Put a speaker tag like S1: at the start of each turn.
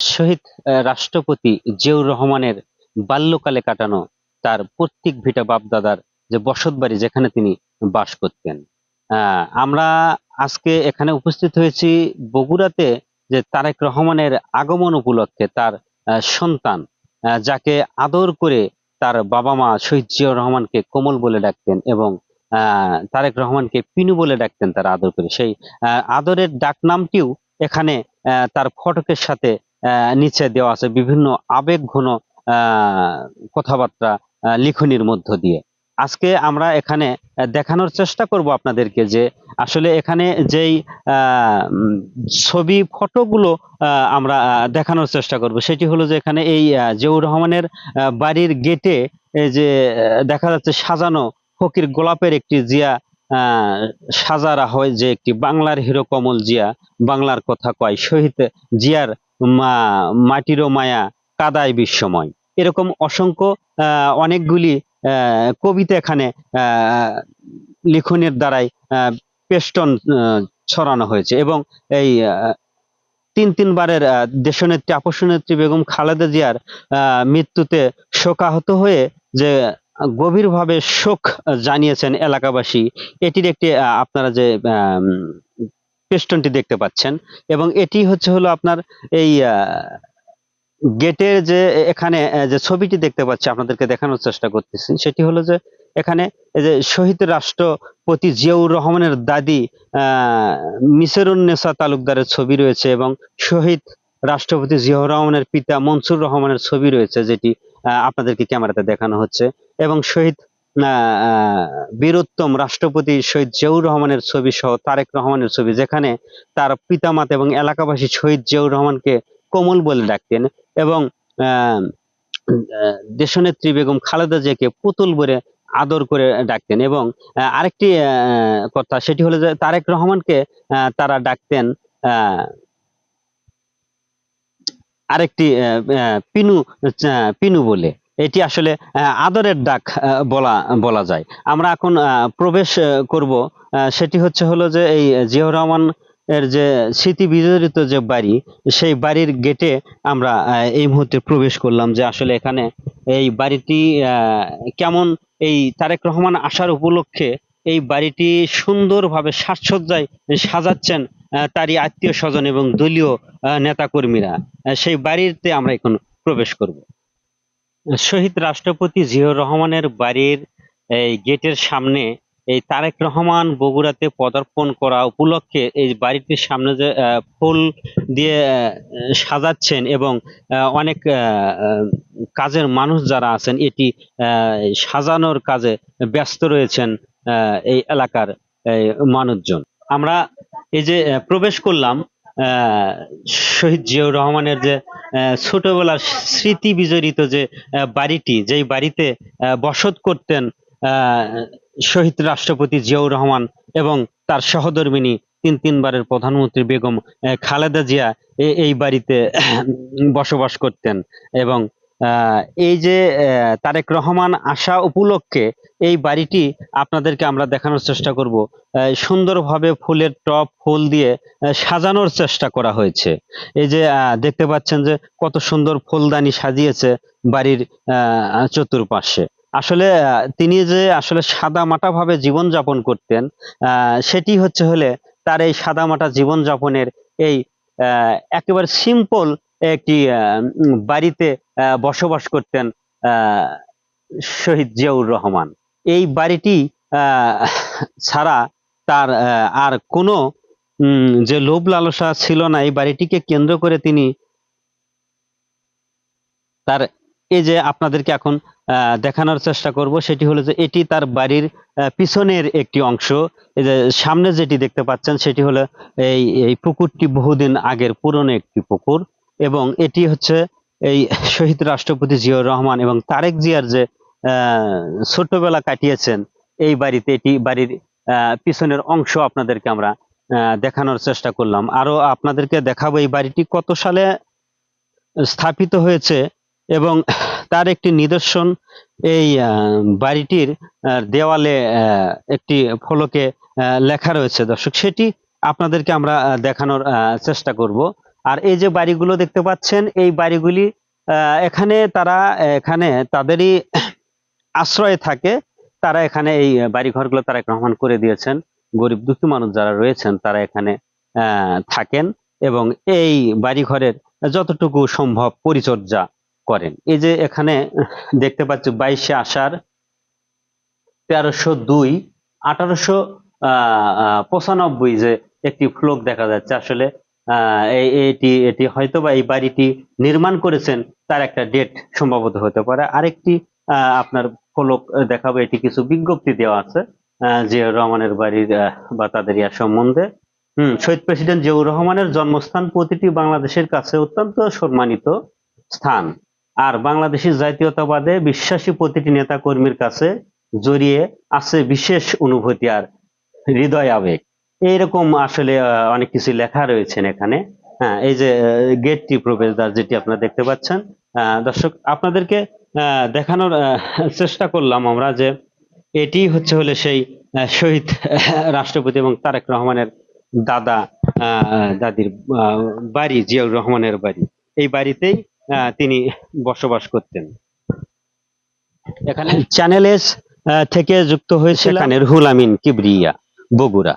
S1: শহীদ রাষ্ট্রপতি জিয়াউর রহমানের বাল্যকালে কাটানো তার প্রত্যেক ভিটা বাপদাদার যে বসত বাড়ি যেখানে তিনি বাস করতেন। আমরা আজকে এখানে উপস্থিত হয়েছি বগুড়াতে যে তারেক রহমানের আগমন উপলক্ষে তার সন্তান যাকে আদর করে তার বাবা মা শহীদ জিয়াউর রহমানকে কোমল বলে ডাকতেন এবং তারেক রহমানকে পিনু বলে ডাকতেন তার আদর করে। সেই আদরের ডাক নামটিও এখানে তার ফটকের সাথে নিচে দেওয়া আছে বিভিন্ন আবেগ ঘন কথাবার্তা লিখনির মধ্য দিয়ে। আজকে আমরা এখানে দেখানোর চেষ্টা করব আপনাদেরকে যে আসলে এখানে যেই ছবি, ফটোগুলো আমরা দেখানোর চেষ্টা করব, সেটি হলো যে এখানে এই জিয়াউর রহমানের বাড়ির গেটে যে দেখা যাচ্ছে সাজানো ফকির গোলাপের একটি জিয়া সাজারা হয় যে একটি বাংলার হিরো কমল জিয়া বাংলার কথা কয়। শহীদ জিয়ার মাটিরও মায়া কাদায় বিশ্বময় এরকম অসংখ্য অনেকগুলি কবিতা এখানে লিখনের দ্বারাই পেস্টন ছড়ানো হয়েছে এবং এই তিন তিনবারের দেশনেত্রী, আপসনেত্রী বেগম খালেদা জিয়ার মৃত্যুতে শোকাহত হয়ে যে গভীরভাবে শোক জানিয়েছেন এলাকাবাসী, এটির একটি আপনারা যে পেস্টনটি দেখতে পাচ্ছেন। এবং এটি হচ্ছে হলো আপনার এই গেটের যে, এখানে যে ছবিটি দেখতে পাচ্ছি, আপনাদেরকে দেখানোর চেষ্টা করতেছি। সেটি হলো যে, এখানে যে শহীদ রাষ্ট্রপতি জিয়াউর রহমানের দাদি মিসরুন্নেসা তালুকদারের ছবি রয়েছে এবং শহীদ রাষ্ট্রপতি জিয়াউর রহমানের পিতা মনসুর রহমানের ছবি রয়েছে, যেটি আপনাদেরকে ক্যামেরাতে দেখানো হচ্ছে। এবং শহীদ বীরোত্তম রাষ্ট্রপতি শহীদ জিয়াউর রহমানের ছবি সহ তারেক রহমানের ছবি, যেখানে তার পিতামাতা এবং এলাকাবাসী শহীদ জিয়াউর রহমানকে কোমল বলে ডাকতেন এবং দেশনেত্রী বেগম খালেদা জিয়াকে পুতুল বলে আদর করে ডাকতেন এবং আরেকটি কথা সেটি হলো যে তারেক রহমানকে তারা ডাকতেন আরেকটি পিনু পিনু বলে। এটি আসলে আদরের ডাক বলা বলা যায়। আমরা এখন প্রবেশ করব। সেটি হচ্ছে হলো যে এই জিয়াউর রহমান এর যে স্মৃতি বিজড়িত যে বাড়ি, সেই বাড়ির গেটে আমরা এই মুহূর্তে প্রবেশ করলাম যে আসলে এখানে এই বাড়িটি কেমন এই তারেক রহমান আসার উপলক্ষে এই বাড়িটি সুন্দরভাবে সাজসজ্জায় সাজাচ্ছেন তারই আত্মীয় স্বজন এবং দলীয় নেতা কর্মীরা সেই বাড়িতে আমরা এখন প্রবেশ করব। শহীদ রাষ্ট্রপতি জিয়াউর রহমানের বাড়ির এই গেটের সামনে এই তারেক রহমান বগুড়াতে পদার্পণ করা উপলক্ষে এই বাড়িটির সামনে যে ফুল দিয়ে সাজাচ্ছেন এবং অনেক কাজের মানুষ যারা আছেন এটি সাজানোর কাজে ব্যস্ত রয়েছেন এই এলাকার মানুষজন। আমরা এই যে প্রবেশ করলাম শহীদ জিয়াউর রহমানের যে ছোটবেলার স্মৃতি বিজড়িত যে বাড়িটি, যেই বাড়িতে বসত করতেন শহীদ রাষ্ট্রপতি জিয়াউর রহমান এবং তার সহধর্মিনী তিন তিনবারের প্রধানমন্ত্রী বেগম খালেদা জিয়া এই বাড়িতে বসবাস করতেন এবং এই যে তারেক রহমান আসা উপলক্ষে এই বাড়িটি আপনাদেরকে আমরা দেখানোর চেষ্টা করব। সুন্দরভাবে ফুলের টব, ফুল দিয়ে সাজানোর চেষ্টা করা হয়েছে। এই যে দেখতে পাচ্ছেন যে কত সুন্দর ফুলদানি সাজিয়েছে বাড়ির চতুর্পাশে। আসলে তিনি যে আসলে সাদা মাটা ভাবে জীবন যাপন করতেন সেটি হচ্ছে হলে তার এই সাদা মাটা জীবন যাপনের এই একেবারে সিম্পল একটি বাড়িতে বসবাস করতেন শহীদ জিয়াউর রহমান। এই বাড়িটি ছাড়া তার আর কোনো যে লোভ লালসা ছিল না, এই বাড়িটিকে কেন্দ্র করে তিনি তার, এই যে আপনাদেরকে এখন দেখানোর চেষ্টা করব, সেটি হলো যে এটি তার বাড়ির পিছনের একটি অংশ। এই যে সামনে যেটি দেখতে পাচ্ছেন, সেটি হলো এই এই পুকুরটি বহুদিন আগের পুরনো একটি পুকুর। এবং এটি হচ্ছে এই শহীদ রাষ্ট্রপতি জিয়াউর রহমান এবং তারেক জিয়ার যে ছোটবেলা কাটিয়েছেন, এই বাড়িতে এটি বাড়ির পিছনের অংশ আপনাদেরকে আমরা দেখানোর চেষ্টা করলাম। আরও আপনাদেরকে দেখাবো এই বাড়িটি কত সালে স্থাপিত হয়েছে এবং তার একটি নিদর্শন এই বাড়িটির দেওয়ালে একটি ফলকে লেখা রয়েছে। দর্শক, সেটি আপনাদেরকে আমরা দেখানোর চেষ্টা করব। আর এই যে বাড়িগুলো দেখতে পাচ্ছেন, এই বাড়িগুলি এখানে তারা, এখানে তাদেরই আশ্রয়ে থাকে। তারা এখানে এই বাড়ি ঘরগুলো তারা গ্রহণ করে দিয়েছেন। গরিব দুঃখী মানুষ যারা রয়েছেন, তারা এখানে থাকেন এবং এই বাড়ি ঘরের যতটুকু সম্ভব পরিচর্যা করেন। এই যে এখানে দেখতে পাচ্ছি বাইশে আষাঢ়, তেরোশো দুই, আঠারোশো পঁচানব্বই যে একটি ফ্লোক দেখা যাচ্ছে। আসলে এটি এটি হয়তো বা এই বাড়িটি নির্মাণ করেছেন, তার একটা ডেট সম্ভবত হতে পারে। আরেকটি আপনার ফলক দেখাবো, এটি কিছু বিজ্ঞপ্তি দেওয়া আছে জিয়াউর রহমানের বাড়ির বা তাদের ইয়া সম্বন্ধে। হম, শহীদ প্রেসিডেন্ট জিয়াউর রহমানের জন্মস্থান প্রতিটি বাংলাদেশের কাছে অত্যন্ত সম্মানিত স্থান। আর বাংলাদেশের জাতীয়তাবাদে বিশ্বাসী প্রতিটি নেতা কর্মীর কাছে জড়িয়ে আছে বিশেষ অনুভূতি আর হৃদয় আবেগ। এইরকম আসলে অনেক কিছু লেখা রয়েছেন এখানে। হ্যাঁ এই যে গেটটি প্রবেশদ্বার যেটি আপনারা দেখতে পাচ্ছেন। আহ, দর্শক আপনাদেরকে আহ, দেখানোর আহ, চেষ্টা করলাম আমরা যে এটি হচ্ছে হলে সেই শহীদ রাষ্ট্রপতি এবং তারেক রহমানের দাদা আহ, দাদির আহ, বাড়ি জিয়াউর রহমানের বাড়ি। এই বাড়িতেই আহ, তিনি বসবাস করতেন। এখানে চ্যানেল এস থেকে যুক্ত হয়েছিল রুহুল আমিন কিবরিয়া বগুড়া।